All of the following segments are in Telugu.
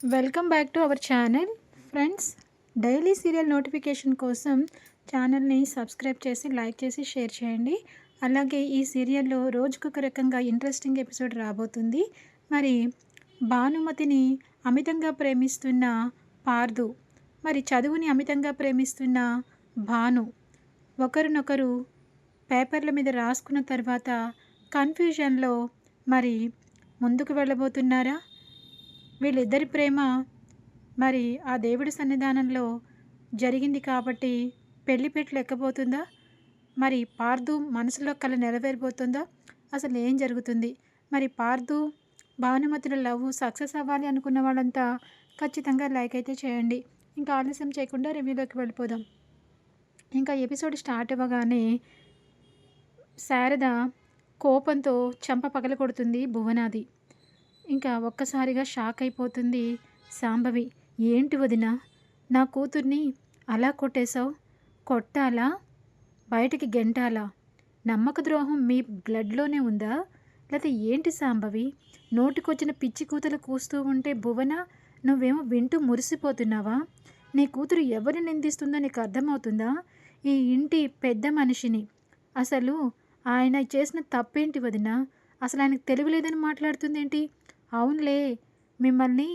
Welcome back to our channel friends daily serial notification కోసం ఛానల్ని సబ్స్క్రైబ్ చేసి లైక్ చేసి షేర్ చేయండి. అలాగే ఈ సీరియల్లో రోజుకొక రకంగా ఇంట్రెస్టింగ్ ఎపిసోడ్ రాబోతుంది. మరి భానుమతిని అమితంగా ప్రేమిస్తున్న పార్దు మరి చదువుని అమితంగా ప్రేమిస్తున్న భాను ఒకరినొకరు పేపర్ల మీద రాసుకున్న తర్వాత కన్ఫ్యూజన్లో మరి ముందుకు వెళ్ళబోతున్నారా? వీళ్ళిద్దరి ప్రేమ మరి ఆ దేవుడి సన్నిధానంలో జరిగింది కాబట్టి పెళ్ళి పెట్లు ఎక్కబోతుందా మరి పార్దు మనసులో కళ నెరవేరిపోతుందా అసలు ఏం జరుగుతుంది? మరి పార్దు భానుమతుల లవ్ సక్సెస్ అవ్వాలి అనుకున్న వాళ్ళంతా ఖచ్చితంగా లైక్ అయితే చేయండి. ఇంకా ఆలస్యం చేయకుండా రివ్యూలోకి వెళ్ళిపోదాం. ఇంకా ఎపిసోడ్ స్టార్ట్ అవ్వగానే శారద కోపంతో చెంప పగల కొడుతుంది భువనాది. ఇంకా ఒక్కసారిగా షాక్ అయిపోతుంది సాంబవి. ఏంటి వదిన? నా కూతుర్ని అలా కొట్టేశావు? కొట్టాలా? బయటికి గెంటాలా? నమ్మక ద్రోహం మీ బ్లడ్లోనే ఉందా? లేకపోతే ఏంటి సాంబవి? నోటికొచ్చిన పిచ్చి కూతులు కూస్తూ ఉంటే భువన నువ్వేమో వింటూ మురిసిపోతున్నావా? నీ కూతురు ఎవరిని నిందిస్తుందో నీకు అర్థమవుతుందా? ఈ ఇంటి పెద్ద మనిషిని. అసలు ఆయన చేసిన తప్పేంటి వదిన? అసలు ఆయనకు తెలియలేదని మాట్లాడుతుందేంటి? అవునులే మిమ్మల్ని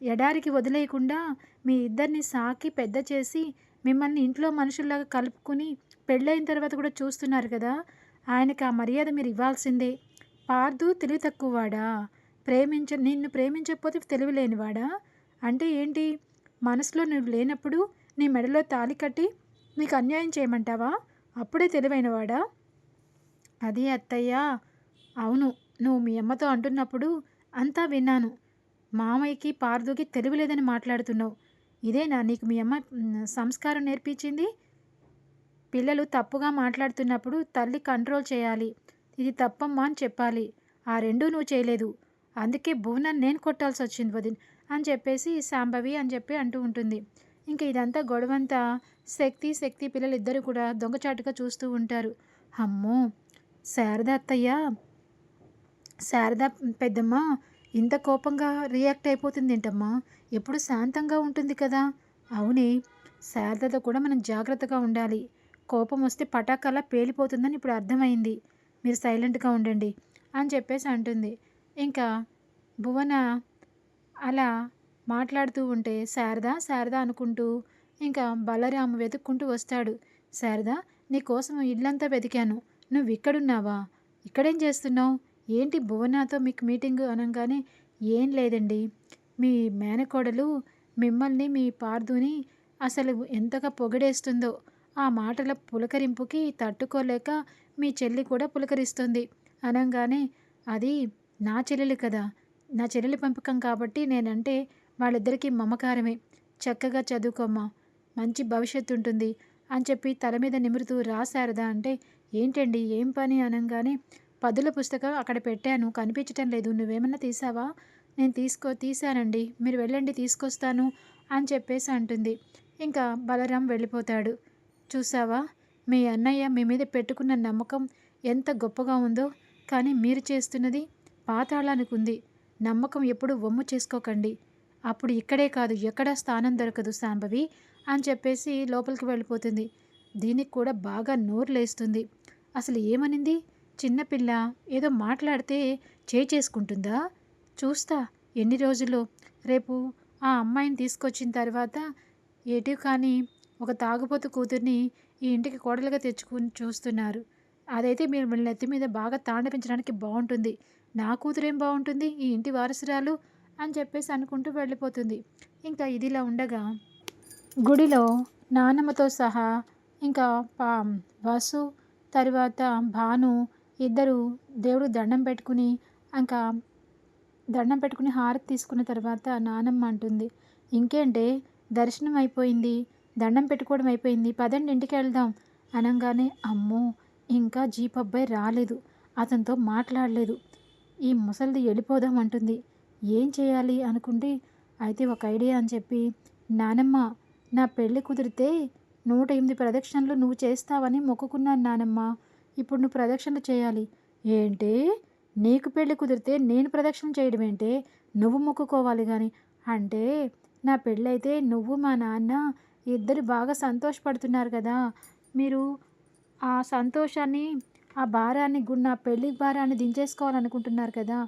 ఎడారికి వదిలేయకుండా మీ ఇద్దరిని సాకి పెద్ద చేసి మిమ్మల్ని ఇంట్లో మనుషుల్లాగా కలుపుకుని పెళ్ళైన తర్వాత కూడా చూస్తున్నారు కదా ఆయనకి ఆ మర్యాద మీరు ఇవ్వాల్సిందే. పార్దు తెలివి తక్కువవాడా? ప్రేమించ నిన్ను ప్రేమించకపోతే తెలివి లేనివాడా అంటే ఏంటి? మనసులో నువ్వు లేనప్పుడు నీ మెడలో తాలి కట్టి నీకు అన్యాయం చేయమంటావా? అప్పుడే తెలివైనవాడా? అది అత్తయ్య. అవును నువ్వు మీ అమ్మతో అంటున్నప్పుడు అంతా విన్నాను. మామయ్యకి పార్దుకి తెలివిలేదని మాట్లాడుతున్నావు. ఇదేనా నీకు మీ అమ్మ సంస్కారం నేర్పించింది? పిల్లలు తప్పుగా మాట్లాడుతున్నప్పుడు తల్లి కంట్రోల్ చేయాలి. ఇది తప్పమ్మా అని చెప్పాలి. ఆ రెండూ నువ్వు చేయలేదు. అందుకే భువనాన్ని నేను కొట్టాల్సి వచ్చింది వదిన్ అని చెప్పేసి సాంబవి అని చెప్పి అంటూ ఉంటుంది. ఇంకా ఇదంతా గొడవంతా శక్తి శక్తి పిల్లలు ఇద్దరు కూడా దొంగచాటుగా చూస్తూ ఉంటారు. అమ్మో! శారద అత్తయ్య! శారద పెద్దమ్మ! ఇంత కోపంగా రియాక్ట్ అయిపోతుంది ఏంటమ్మా ఎప్పుడు శాంతంగా ఉంటుంది కదా? అవునే శారదతో కూడా మనం జాగ్రత్తగా ఉండాలి. కోపం వస్తే పటాకలా పేలిపోతుందని ఇప్పుడు అర్థమైంది. మీరు సైలెంట్గా ఉండండి అని చెప్పేసి అంటుంది. ఇంకా భువన అలా మాట్లాడుతూ ఉంటే శారద శారద అనుకుంటూ ఇంకా బలరాము వెతుక్కుంటూ వస్తాడు. శారద నీకోసం ఇల్లంతా వెతికాను. నువ్వు ఇక్కడున్నావా? ఇక్కడేం చేస్తున్నావు? ఏంటి భువనాతో మీకు మీటింగ్ అనగానే? ఏం లేదండి. మీ మేనకోడలు మిమ్మల్ని మీ పార్దుని అసలు ఎంతగా పొగడేస్తుందో ఆ మాటల పులకరింపుకి తట్టుకోలేక మీ చెల్లి కూడా పులకరిస్తుంది. అనగానే అది నా చెల్లెలు కదా. నా చెల్లెలి పెంపకం కాబట్టి నేనంటే వాళ్ళిద్దరికీ మమకారమే. చక్కగా చదువుకోమ్మా. మంచి భవిష్యత్తు ఉంటుంది అని చెప్పి తల మీద నిమురుతూ రాశారదా అంటే ఏంటండి? ఏం పని? అనగానే పదుల పుస్తకం అక్కడ పెట్టాను. కనిపించటం లేదు. నువ్వేమన్నా తీసావా? నేను తీసుకో తీశానండి. మీరు వెళ్ళండి తీసుకొస్తాను అని చెప్పేసి అంటుంది. ఇంకా బలరాం వెళ్ళిపోతాడు. చూసావా? మీ అన్నయ్య మీ మీద పెట్టుకున్న నమ్మకం ఎంత గొప్పగా ఉందో. కానీ మీరు చేస్తున్నది పాతాళానికి ఉంది నమ్మకం ఎప్పుడు వమ్ము చేసుకోకండి. అప్పుడు ఇక్కడే కాదు ఎక్కడా స్థానం దొరకదు సాంబవి అని చెప్పేసి లోపలికి వెళ్ళిపోతుంది. దీనికి కూడా బాగా నోరు లేస్తుంది అసలు ఏమనింది? చిన్నపిల్ల ఏదో మాట్లాడితే చేయి చేసుకుంటుందా? చూస్తా. ఎన్ని రోజులు? రేపు ఆ అమ్మాయిని తీసుకొచ్చిన తర్వాత ఎటు కానీ ఒక తాగుబోతు కూతుర్ని ఈ ఇంటికి కోడలుగా తెచ్చుకుని చూస్తున్నారు. అదైతే మీరు మిమ్మల్ని నెత్తి మీద బాగా తాండపించడానికి బాగుంటుంది నా కూతురేం బాగుంటుంది ఈ ఇంటి వారసురాలు? అని చెప్పేసి అనుకుంటూ వెళ్ళిపోతుంది. ఇంకా ఇదిలా ఉండగా గుడిలో నానమ్మతో సహా ఇంకా పా వసు తర్వాత భాను ఇద్దరు దేవుడు దండం పెట్టుకుని ఇంకా దండం పెట్టుకుని హారతి తీసుకున్న తర్వాత నానమ్మ అంటుంది ఇంకేంటే దర్శనం అయిపోయింది దండం పెట్టుకోవడం అయిపోయింది పదండి ఇంటికి వెళ్దాం. అనగానే అమ్మో ఇంకా జీప్ అబ్బాయి రాలేదు అతనితో మాట్లాడలేదు ఈ ముసలిది వెళ్ళిపోదాం అంటుంది ఏం చేయాలి అనుకుంటే అయితే ఒక ఐడియా అని చెప్పి నానమ్మ నా పెళ్ళి కుదిరితే నూట ఎనిమిది ప్రదక్షిణలు నువ్వు చేస్తావని మొక్కుకున్నాను నానమ్మ ఇప్పుడు నువ్వు ప్రదక్షిణ చేయాలి. ఏంటి? నీకు పెళ్ళి కుదిరితే నేను ప్రదక్షిణ చేయడం ఏంటే నువ్వు మొక్కుకోవాలి కానీ అంటే నా పెళ్ళైతే నువ్వు మా నాన్న ఇద్దరు బాగా సంతోషపడుతున్నారు కదా. మీరు ఆ సంతోషాన్ని ఆ భారాన్ని నా పెళ్ళి భారాన్ని దించేసుకోవాలనుకుంటున్నారు కదా.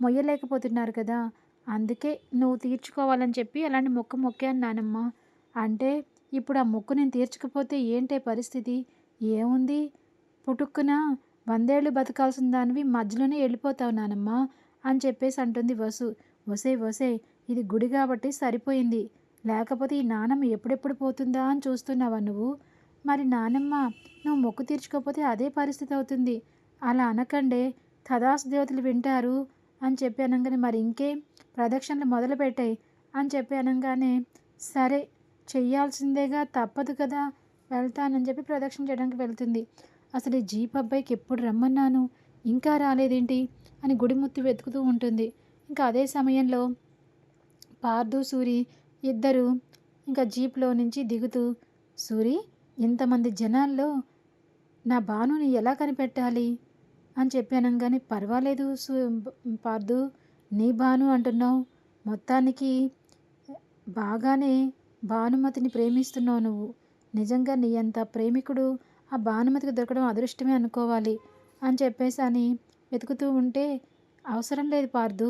మొయ్యలేకపోతున్నారు కదా. అందుకే నువ్వు తీర్చుకోవాలని చెప్పి అలాంటి మొక్క మొక్కాను నానమ్మ అంటే ఇప్పుడు ఆ మొక్కు నేను తీర్చకపోతే ఏంటే పరిస్థితి? ఏముంది? పుటుక్కున వందేళ్ళు బతకాల్సిన దానివి మధ్యలోనే వెళ్ళిపోతావు నానమ్మ అని చెప్పేసి అంటుంది వసు. వసే వసే ఇది గుడి కాబట్టి సరిపోయింది. లేకపోతే ఈ నానమ్మ ఎప్పుడెప్పుడు పోతుందా అని చూస్తున్నావా నువ్వు? మరి నానమ్మ నువ్వు మొక్కు తీర్చుకోకపోతే అదే పరిస్థితి అవుతుంది. అలా అనకండే తదాస్ దేవతలు వింటారు అని చెప్పి అనగానే మరి ఇంకేం ప్రదక్షిణలు మొదలు పెట్టాయి అని చెప్పి అనగానే సరే చెయ్యాల్సిందేగా తప్పదు కదా వెళ్తానని చెప్పి ప్రదక్షిణ చేయడానికి వెళ్తుంది. అసలు జీప్ అబ్బాయికి ఎప్పుడు రమ్మన్నాను? ఇంకా రాలేదేంటి? అని గుడిముత్తి వెతుకుతూ ఉంటుంది. ఇంకా అదే సమయంలో పార్దు సూరి ఇద్దరు ఇంకా జీప్లో నుంచి దిగుతూ సూరి ఇంతమంది జనాల్లో నా బానుని ఎలా కనిపెట్టాలి? అని చెప్పాను కానీ పర్వాలేదు సూ పార్దు నీ భాను అంటున్నావు. మొత్తానికి బాగానే భానుమతిని ప్రేమిస్తున్నావు నువ్వు. నిజంగా నీ అంత ప్రేమికుడు ఆ భానుమతికి దొరకడం అదృష్టమే అనుకోవాలి అని చెప్పేసి అని వెతుకుతూ ఉంటే అవసరం లేదు పార్దు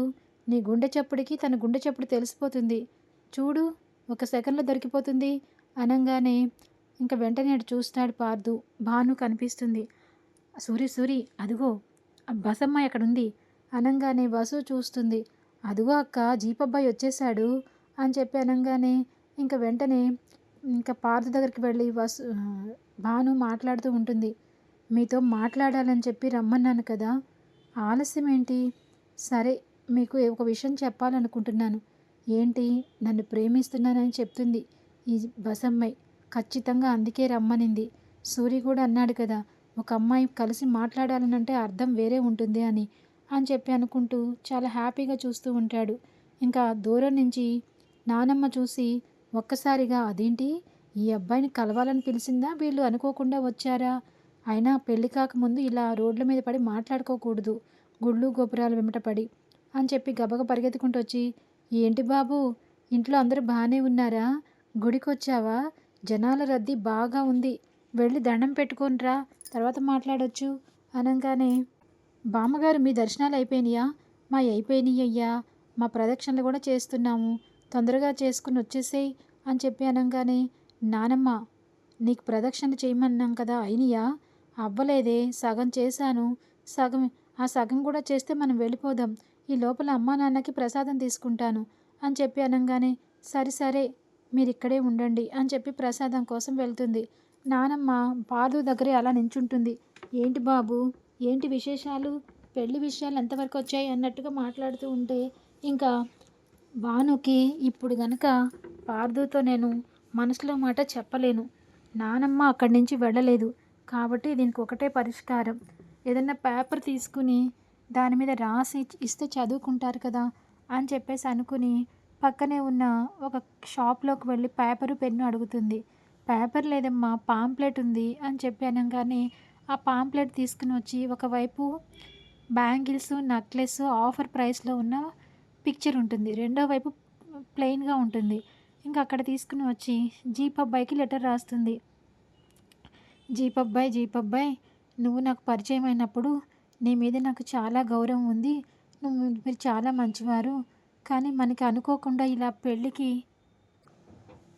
నీ గుండె చప్పుడికి తన గుండె చప్పుడు తెలిసిపోతుంది. చూడు ఒక సెకండ్లో దొరికిపోతుంది. అనగానే ఇంకా వెంటనే అటు చూస్తాడు పార్దు. భాను కనిపిస్తుంది. సూరి సూరి అదిగో ఆ బసమ్మ ఎక్కడుంది? అనగానే వసు చూస్తుంది. అదిగో అక్క జీపబ్బాయి వచ్చేసాడు అని చెప్పి అనగానే ఇంకా వెంటనే ఇంకా పార్థ దగ్గరికి వెళ్ళి వసు భాను మాట్లాడుతూ ఉంటుంది. మీతో మాట్లాడాలని చెప్పి రమ్మన్నాను కదా. ఆలస్యం ఏంటి? సరే మీకు ఒక విషయం చెప్పాలనుకుంటున్నాను. ఏంటి? నన్ను ప్రేమిస్తున్నానని చెప్తుంది ఈ బసమ్మాయి. ఖచ్చితంగా అందుకే రమ్మనింది. సూరి కూడా అన్నాడు కదా ఒక అమ్మాయి కలిసి మాట్లాడాలనంటే అర్థం వేరే ఉంటుంది అని. అని చెప్పి అనుకుంటూ చాలా హ్యాపీగా చూస్తూ ఉంటాడు. ఇంకా దూరం నుంచి నానమ్మ చూసి ఒక్కసారిగా అదేంటి? ఈ అబ్బాయిని కలవాలని పిలిచిందా? వీళ్ళు అనుకోకుండా వచ్చారా? అయినా పెళ్ళి కాకముందు ఇలా రోడ్ల మీద పడి మాట్లాడుకోకూడదు. గుళ్ళు గోపురాలు వెంటపడి అని చెప్పి గబగ పరిగెత్తుకుంటూ వచ్చి ఏంటి బాబు ఇంట్లో అందరూ బాగానే ఉన్నారా? గుడికొచ్చావా? జనాల రద్దీ బాగా ఉంది. వెళ్ళి దండం పెట్టుకోనరా. తర్వాత మాట్లాడొచ్చు. అనగానే బామ్మగారు మీ దర్శనాలు అయిపోయినాయా? మా అయిపోయినాయ్యా మా ప్రదక్షిణలు కూడా చేస్తున్నాము. తొందరగా చేసుకుని వచ్చేసేయి అని చెప్పి అనగానే నానమ్మ నీకు ప్రదక్షిణ చేయమన్నాం కదా అయినయా? అవ్వలేదే సగం చేశాను. సగం ఆ సగం కూడా చేస్తే మనం వెళ్ళిపోదాం. ఈ లోపల అమ్మా నాన్నకి ప్రసాదం తీసుకుంటాను అని చెప్పి అనగానే సరే సరే మీరు ఇక్కడే ఉండండి అని చెప్పి ప్రసాదం కోసం వెళ్తుంది. నానమ్మ పాదు దగ్గరే అలా నించుంటుంది. ఏంటి బాబు ఏంటి విశేషాలు? పెళ్ళి విషయాలు ఎంతవరకు వచ్చాయి? అన్నట్టుగా మాట్లాడుతూ ఉంటే ఇంకా భానుకి ఇప్పుడు గనక పార్దుతో నేను మనసులో మాట చెప్పలేను. నానమ్మ అక్కడి నుంచి వెళ్ళలేదు. కాబట్టి దీనికి ఒకటే పరిష్కారం. ఏదన్నా పేపర్ తీసుకుని దాని మీద రాసి ఇస్తే చదువుకుంటారు కదా అని చెప్పేసి అనుకుని పక్కనే ఉన్న ఒక షాప్లోకి వెళ్ళి పేపరు పెన్ను అడుగుతుంది. పేపర్ లేదమ్మా పాంప్లెట్ ఉంది అని చెప్పి అనగానే ఆ పాంప్లెట్ తీసుకుని వచ్చి ఒకవైపు బ్యాంగిల్స్ నెక్లెస్ ఆఫర్ ప్రైస్లో ఉన్న పిక్చర్ ఉంటుంది. రెండో వైపు ప్లెయిన్గా ఉంటుంది. ఇంకా అక్కడ తీసుకుని వచ్చి జీప్ అబ్బాయికి లెటర్ రాస్తుంది. జీప్ అబ్బాయి జీప్ అబ్బాయి నువ్వు నాకు పరిచయం అయినప్పుడు నీ మీద నాకు చాలా గౌరవం ఉంది. నువ్వు మీరు చాలా మంచివారు. కానీ మనకి అనుకోకుండా ఇలా పెళ్ళికి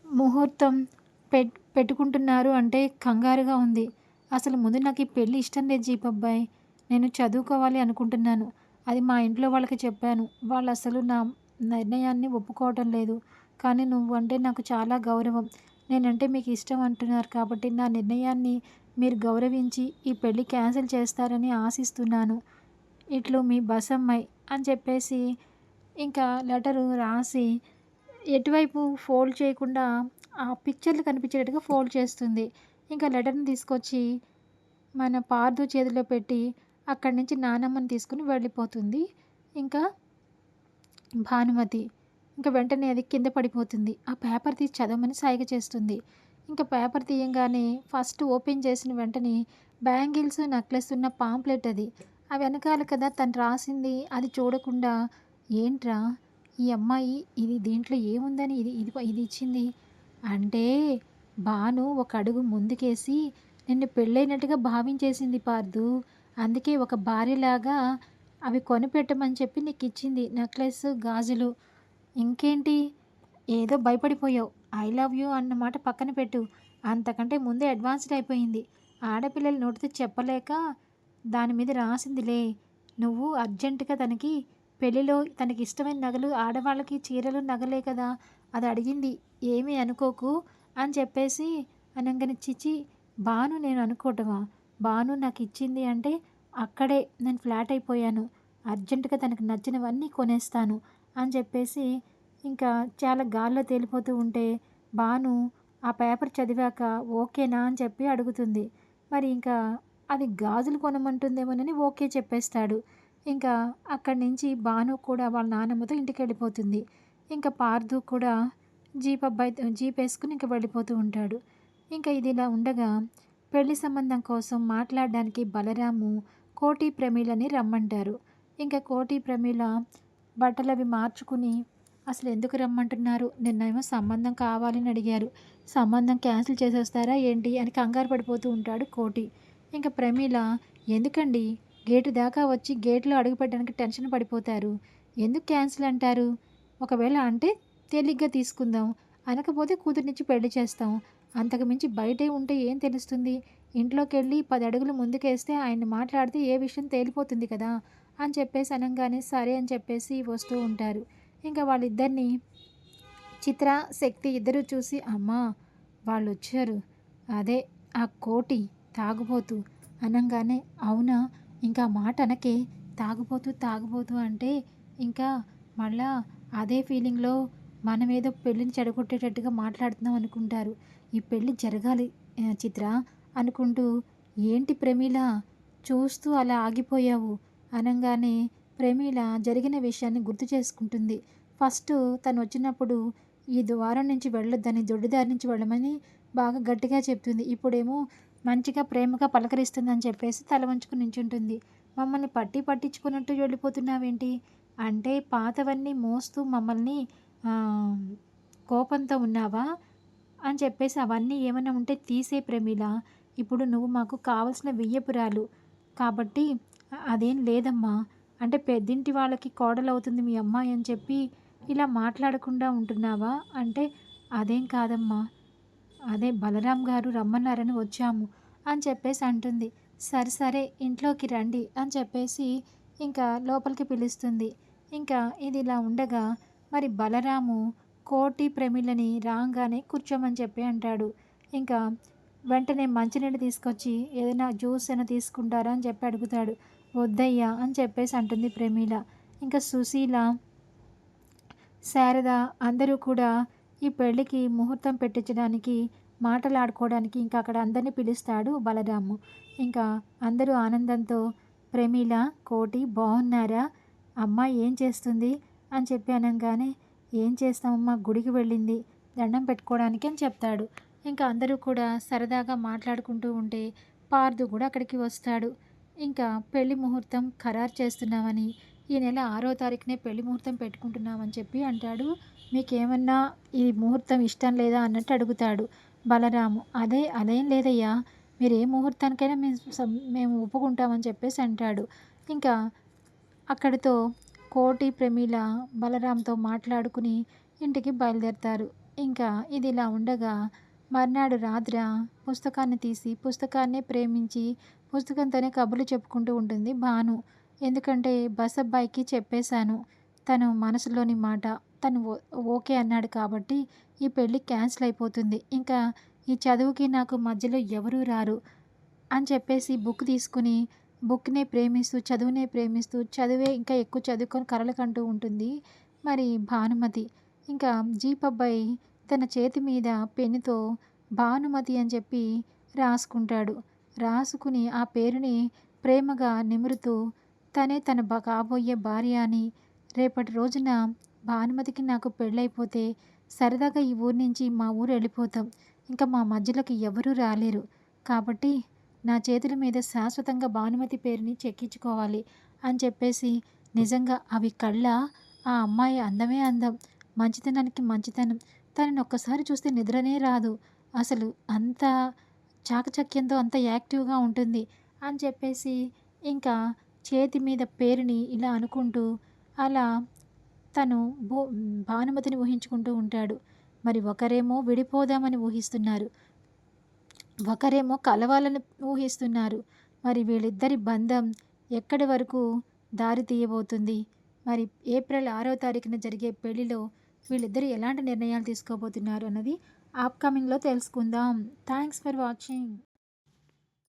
ముహూర్తం పెట్ పెట్టుకుంటున్నారు అంటే కంగారుగా ఉంది. అసలు ముందు నాకు ఈ పెళ్ళి ఇష్టం లేదు జీప్ అబ్బాయి నేను చదువుకోవాలి అనుకుంటున్నాను. అది మా ఇంట్లో వాళ్ళకి చెప్పాను. వాళ్ళు అసలు నా నిర్ణయాన్ని ఒప్పుకోవటం లేదు. కానీ నువ్వు అంటే నాకు చాలా గౌరవం. నేనంటే మీకు ఇష్టం అంటున్నారు కాబట్టి నా నిర్ణయాన్ని మీరు గౌరవించి ఈ పెళ్ళి క్యాన్సిల్ చేస్తారని ఆశిస్తున్నాను. ఇట్లు మీ బసమ్మాయి అని చెప్పేసి ఇంకా లెటరు రాసి ఎటువైపు ఫోల్డ్ చేయకుండా ఆ పిక్చర్లు కనిపించేటట్టుగా ఫోల్డ్ చేస్తుంది. ఇంకా లెటర్ని తీసుకొచ్చి మన పార్దు చేతిలో పెట్టి అక్కడి నుంచి నానమ్మని తీసుకుని వెళ్ళిపోతుంది. ఇంకా భానుమతి ఇంకా వెంటనే అది కింద పడిపోతుంది. ఆ పేపర్ తీసి చదవమని సైగ చేస్తుంది. ఇంకా పేపర్ తీయంగానే ఫస్ట్ ఓపెన్ చేసిన వెంటనే బ్యాంగిల్స్ నెక్లెస్ ఉన్న పాంప్లెట్ అది. ఆ వెనకాల కదా తను రాసింది. అది చూడకుండా ఏంట్రా ఈ అమ్మాయి ఇది దీంట్లో ఏముందని ఇది ఇది ఇది ఇచ్చింది? అంటే భాను ఒక అడుగు ముందుకేసి నిన్ను పెళ్ళైనట్టుగా భావించేసింది పార్దు. అందుకే ఒక భార్యలాగా అవి కొనిపెట్టమని చెప్పి నీకు ఇచ్చింది నెక్లెస్ గాజులు. ఇంకేంటి? ఏదో భయపడిపోయావు. ఐ లవ్ యూ అన్నమాట పక్కన పెట్టు. అంతకంటే ముందే అడ్వాన్స్డ్ అయిపోయింది. ఆడపిల్లలు నోటితో చెప్పలేక దాని మీద రాసిందిలే. నువ్వు అర్జెంటుగా తనకి పెళ్ళిలో తనకి ఇష్టమైన నగలు ఆడవాళ్ళకి చీరలు నగలే కదా? అది అడిగింది. ఏమీ అనుకోకు అని చెప్పేసి అనగానే చిచి బాను నేను అనుకోవటమా భాను నాకు ఇచ్చింది అంటే అక్కడే నేను ఫ్లాట్ అయిపోయాను. అర్జెంటుగా తనకు నచ్చినవన్నీ కొనేస్తాను అని చెప్పేసి ఇంకా చాలా గాల్లో తేలిపోతూ ఉంటే బాను ఆ పేపర్ చదివాక ఓకేనా అని చెప్పి అడుగుతుంది. మరి ఇంకా అది గాజులు కొనమంటుందేమోనని ఓకే చెప్పేస్తాడు. ఇంకా అక్కడి నుంచి భాను కూడా వాళ్ళ నాన్నమ్మతో ఇంటికి వెళ్ళిపోతుంది. ఇంకా పార్దు కూడా జీప్ అబ్బాయి జీప్ వేసుకుని ఇంకా వెళ్ళిపోతూ ఉంటాడు. ఇంకా ఇది ఇలా ఉండగా పెళ్ళి సంబంధం కోసం మాట్లాడడానికి బలరాము కోటి ప్రమీలని రమ్మంటారు. ఇంకా కోటి ప్రమీల బట్టలు అవి మార్చుకుని అసలు ఎందుకు రమ్మంటున్నారు? నిన్నేమో సంబంధం కావాలని అడిగారు. సంబంధం క్యాన్సిల్ చేసేస్తారా ఏంటి అని కంగారు పడిపోతూ ఉంటాడు కోటి. ఇంకా ప్రమీల ఎందుకండి? గేటు దాకా వచ్చి గేట్లో అడుగుపెట్టడానికి టెన్షన్ పడిపోతారు. ఎందుకు క్యాన్సిల్ అంటారు? ఒకవేళ అంటే తేలిగ్గా తీసుకుందాం. అనకపోతే కూతురునిచ్చి పెళ్ళి చేస్తాం. అంతకుమించి బయటే ఉంటే ఏం తెలుస్తుంది? ఇంట్లోకి వెళ్ళి పది అడుగులు ముందుకేస్తే ఆయన మాట్లాడితే ఏ విషయం తేలిపోతుంది కదా? అని చెప్పేసి అనగానే సరే అని చెప్పేసి వస్తూ ఉంటారు. ఇంకా వాళ్ళిద్దరిని చిత్ర శక్తి ఇద్దరు చూసి అమ్మా వాళ్ళు వచ్చారు అదే ఆ కోటి తాగుబోతు. అనగానే అవునా? ఇంకా మాట అనకే. తాగుబోతు తాగుబోతు అంటే ఇంకా మళ్ళా అదే ఫీలింగ్లో మనం ఏదో పెళ్ళిని చెడగొట్టేటట్టుగా మాట్లాడుతున్నాం అనుకుంటారు. ఈ పెళ్ళి జరగాలి చిత్ర అనుకుంటూ ఏంటి ప్రమీల? చూస్తూ అలా ఆగిపోయావు. అనగానే ప్రమీల జరిగిన విషయాన్ని గుర్తు చేసుకుంటుంది. ఫస్ట్ తను వచ్చినప్పుడు ఈ ద్వారం నుంచి వెళ్ళొద్దని దొడ్డిదారి నుంచి వెళ్ళమని బాగా గట్టిగా చెప్తుంది. ఇప్పుడేమో మంచిగా ప్రేమగా పలకరిస్తుందని చెప్పేసి తల వంచుకుని నించుంటుంది. మమ్మల్ని పట్టి పట్టించుకున్నట్టు వెళ్ళిపోతున్నావేంటి? అంటే పాతవన్నీ మోస్తూ మమ్మల్ని కోపంతో ఉన్నావా? అని చెప్పేసి అవన్నీ ఏమైనా ఉంటే తీసే ప్రమీల ఇప్పుడు నువ్వు మాకు కావలసిన వియ్యపురాలు. కాబట్టి అదేం లేదమ్మా. అంటే పెద్దింటి వాళ్ళకి కోడలవుతుంది మీ అమ్మాయి అని చెప్పి ఇలా మాట్లాడకుండా ఉంటున్నావా? అంటే అదేం కాదమ్మా. అదే బలరాం గారు రమ్మన్నారని వచ్చాము అని చెప్పేసి అంటుంది. సరే సరే ఇంట్లోకి రండి అని చెప్పేసి ఇంకా లోపలికి పిలుస్తుంది. ఇంకా ఇది ఇలా ఉండగా మరి బలరాము కోటి ప్రమిళని రాగానే కూర్చోమని చెప్పి అంటాడు. ఇంకా వెంటనే మంచినీళ్ళు తీసుకొచ్చి ఏదైనా జ్యూస్ అయినా తీసుకుంటారా అని చెప్పి అడుగుతాడు. వద్దయ్యా అని చెప్పేసి అంటుంది ప్రమీల. ఇంకా సుశీల శారద అందరూ కూడా ఈ పెళ్ళికి ముహూర్తం పెట్టించడానికి మాటలాడుకోవడానికి ఇంకా అక్కడ అందరినీ పిలుస్తాడు బలరాము. ఇంకా అందరూ ఆనందంతో ప్రమీల కోటి బాగున్నారా అమ్మాయి ఏం చేస్తుంది? అని చెప్పి అనగానే ఏం చేస్తామమ్మా? గుడికి వెళ్ళింది. దండం పెట్టుకోవడానికి అని చెప్తాడు. ఇంకా అందరూ కూడా సరదాగా మాట్లాడుకుంటూ ఉంటే పార్దు కూడా అక్కడికి వస్తాడు. ఇంకా పెళ్ళి ముహూర్తం ఖరారు చేస్తున్నామని ఈ నెల ఆరో తారీఖునే పెళ్ళి ముహూర్తం పెట్టుకుంటున్నామని చెప్పి అంటాడు. మీకేమన్నా ఈ ముహూర్తం ఇష్టం లేదా? అన్నట్టు అడుగుతాడు. బలరాము అదే అదేం లేదయ్యా. మీరు ఏ ముహూర్తానికైనా మేము మేము ఒప్పుకుంటామని చెప్పేసి అంటాడు. ఇంకా అక్కడితో కోటి ప్రమీల బలరాంతో మాట్లాడుకుని ఇంటికి బయలుదేరతారు. ఇంకా ఇది ఇలా ఉండగా మర్నాడు రాత్ర పుస్తకాన్ని తీసి పుస్తకాన్నే ప్రేమించి పుస్తకంతోనే కబుర్లు చెప్పుకుంటూ ఉంటుంది భాను. ఎందుకంటే బసబ్బాయికి చెప్పేశాను తను మనసులోని మాట తను ఓకే అన్నాడు కాబట్టి ఈ పెళ్ళి క్యాన్సిల్ అయిపోతుంది. ఇంకా ఈ చదువుకి నాకు మధ్యలో ఎవరూ రారు అని చెప్పేసి బుక్ తీసుకుని బుక్నే ప్రేమిస్తూ చదువునే ప్రేమిస్తూ చదివే ఇంకా ఎక్కువ చదువుకొని కరలకంటూ ఉంటుంది. మరి భానుమతి ఇంకా జీపబ్బాయి తన చేతి మీద పెన్నుతో భానుమతి అని చెప్పి రాసుకుంటాడు. రాసుకుని ఆ పేరుని ప్రేమగా నిమురుతూ తనే తన కాబోయే భార్య అని రేపటి రోజున భానుమతికి నాకు పెళ్ళైపోతే సరదాగా ఈ ఊరు నుంచి మా ఊరు వెళ్ళిపోతాం. ఇంకా మా మధ్యలోకి ఎవరూ రాలేరు. కాబట్టి నా చేతుల మీద శాశ్వతంగా భానుమతి పేరుని చెక్కించుకోవాలి అని చెప్పేసి నిజంగా అవి కళ్ళ ఆ అమ్మాయి అందమే అందం. మంచితనానికి మంచితనం. తనని ఒక్కసారి చూస్తే నిద్రనే రాదు. అసలు అంత చాకచక్యంతో అంత యాక్టివ్గా ఉంటుంది అని చెప్పేసి ఇంకా చేతి మీద పేరుని ఇలా అనుకుంటూ అలా తను భూ భానుమతిని ఊహించుకుంటూ ఉంటాడు. మరి ఒకరేమో విడిపోదామని ఊహిస్తున్నారు. ఒకరేమో కలవాలని ఊహిస్తున్నారు. మరి వీళ్ళిద్దరి బంధం ఎక్కడి వరకు దారి తీయబోతుంది? మరి ఏప్రిల్ ఆరో తారీఖున జరిగే పెళ్ళిలో వీళ్ళిద్దరు ఎలాంటి నిర్ణయాలు తీసుకోబోతున్నారు అన్నది అప్కమింగ్లో తెలుసుకుందాం. Thanks for watching